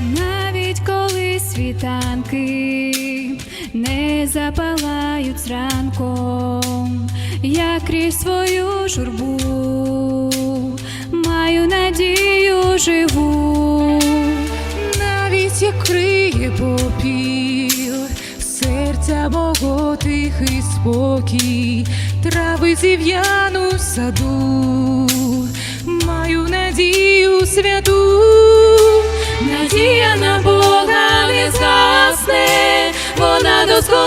Навіть коли світанки не запалають зранком, я крізь свою журбу маю надію живу. навіть як криє попіл, серця мого тихий спокій, трави зів'яну саду,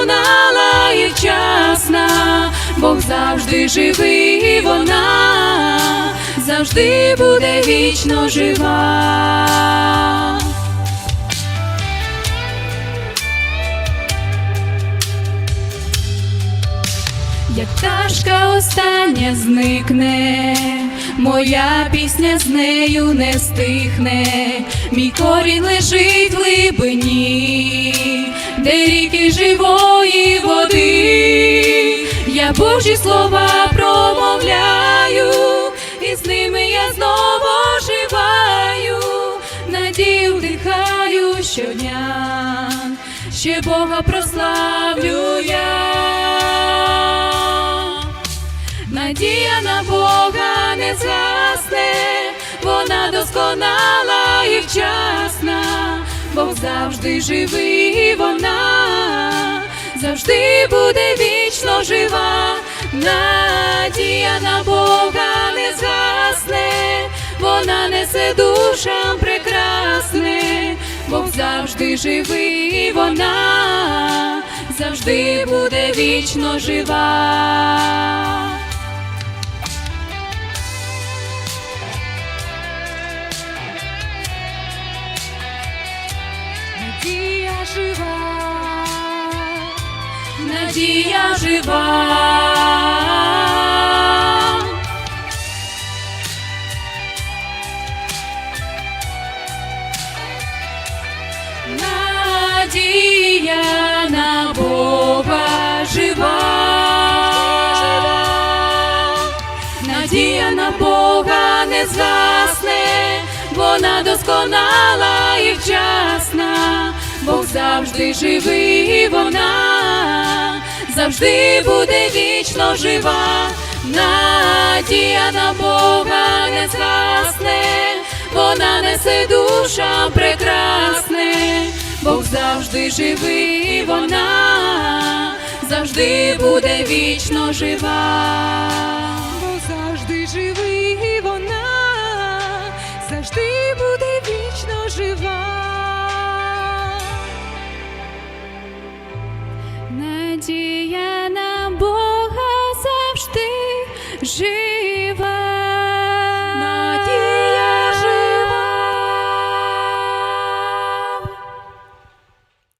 досконала і вчасна, Бог завжди живий, вона завжди буде вічно жива. Як пташка остання зникне, моя пісня з нею не стихне, мій корінь лежить в глибині, живої води, я Божі слова промовляю, і з ними я знову оживаю, надію вдихаю щодня, ще Бога прославлю я. Надія на Бога не згасне, вона досконала і вчасна, Бог завжди живий, вона завжди буде вічно жива. Надія на Бога не згасне, вона несе душам прекрасне, Бог завжди живий, вона завжди буде вічно жива. Надія жива. Надія на Бога жива. Надія на Бога не згасне, вона досконала і вчасна, Бог завжди живий, вона завжди буде вічно жива. Надія на Бога не згасне, вона несе душам прекрасне, Бог завжди живий, вона завжди буде вічно жива. бо завжди живий вона, завжди буде вічно жива. Надія на Бога завжди жива.